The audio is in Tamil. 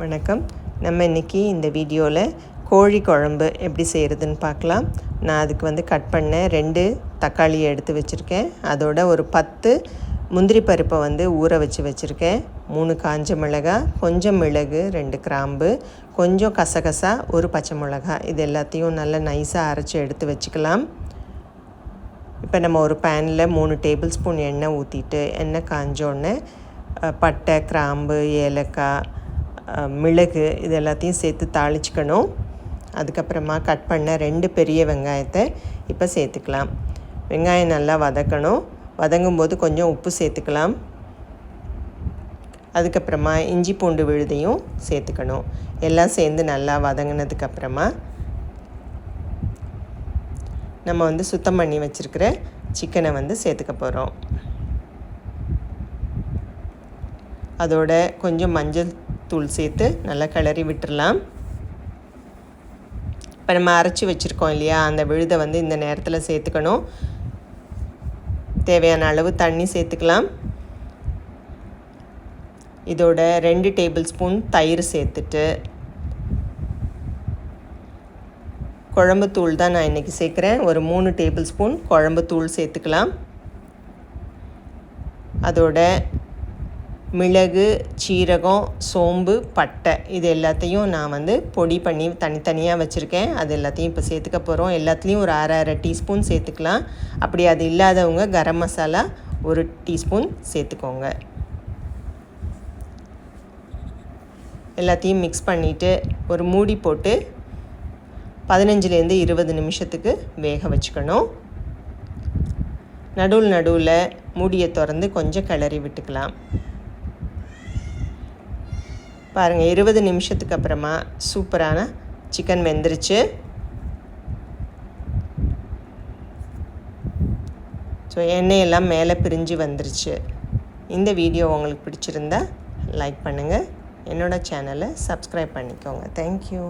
வணக்கம். நம்ம இன்றைக்கி இந்த வீடியோவில் கோழி குழம்பு எப்படி செய்கிறதுன்னு பார்க்கலாம். நான் அதுக்கு வந்து கட் பண்ண ரெண்டு தக்காளியை எடுத்து வச்சுருக்கேன். அதோட ஒரு பத்து முந்திரி பருப்பை வந்து ஊற வச்சு வச்சுருக்கேன். மூணு காஞ்ச மிளகாய் கொஞ்சம் மிளகு ரெண்டு கிராம்பு கொஞ்சம் கசகசா ஒரு பச்சை மிளகாய் இது எல்லாத்தையும் நல்லா நைஸாக அரைச்சி எடுத்து வச்சுக்கலாம். இப்போ நம்ம ஒரு பேனில் மூணு டேபிள் ஸ்பூன் எண்ணெய் ஊற்றிட்டு எண்ணெய் காஞ்சோடனே பட்டை கிராம்பு ஏலக்காய் மிளகு இது எல்லாத்தையும் சேர்த்து தாளிச்சுக்கணும். அதுக்கப்புறமா கட் பண்ண ரெண்டு பெரிய வெங்காயத்தை இப்போ சேர்த்துக்கலாம். வெங்காயம் நல்லா வதக்கணும். வதங்கும் போது கொஞ்சம் உப்பு சேர்த்துக்கலாம். அதுக்கப்புறமா இஞ்சி பூண்டு விழுதையும் சேர்த்துக்கணும். எல்லாம் சேர்ந்து நல்லா வதங்கினதுக்கப்புறமா நம்ம வந்து சுத்தம் பண்ணி வச்சுருக்கிற சிக்கனை வந்து சேர்த்துக்க போகிறோம் அதோட கொஞ்சம் மஞ்சள் தூள் சேர்த்து நல்லா கிளறி விட்டுடலாம் இப்போ நம்ம அரைச்சி வச்சுருக்கோம் இல்லையா? அந்த விழுதை வந்து இந்த நேரத்தில் சேர்த்துக்கணும். தேவையான அளவு தண்ணி சேர்த்துக்கலாம். இதோட ரெண்டு டேபிள் ஸ்பூன் தயிர் சேர்த்துட்டு குழம்பு தூள் தான் நான் இன்றைக்கி சேர்க்குறேன். ஒரு மூணு டேபிள் ஸ்பூன் குழம்பு தூள் சேர்த்துக்கலாம். அதோட மிளகு சீரகம் சோம்பு பட்டை. இது எல்லாத்தையும் நான் வந்து பொடி பண்ணி தனித்தனியாக வச்சுருக்கேன். அது எல்லாத்தையும் இப்போ சேர்த்துக்க போகிறோம் எல்லாத்துலேயும் ஒரு அரை அரை டீஸ்பூன் சேர்த்துக்கலாம். அப்படி அது இல்லாதவங்க கரம் மசாலா ஒரு டீஸ்பூன் சேர்த்துக்கோங்க. எல்லாத்தையும் மிக்ஸ் பண்ணிவிட்டு ஒரு மூடி போட்டு பதினஞ்சுலேருந்து இருபது நிமிஷத்துக்கு வேக வச்சுக்கணும். நடுவில் நடுவில் மூடியை திறந்து கொஞ்சம் கிளறி விட்டுக்கலாம். பாருங்கள் இருபது நிமிஷத்துக்கு அப்புறமா சூப்பரான சிக்கன் வெந்துருச்சு. ஸோ எண்ணெயெல்லாம் மேலே பிரிஞ்சு வந்துருச்சு. இந்த வீடியோ உங்களுக்கு பிடிச்சிருந்தா லைக் பண்ணுங்கள் என்னோடய சேனலை சப்ஸ்கிரைப் பண்ணிக்கோங்க. தேங்க்யூ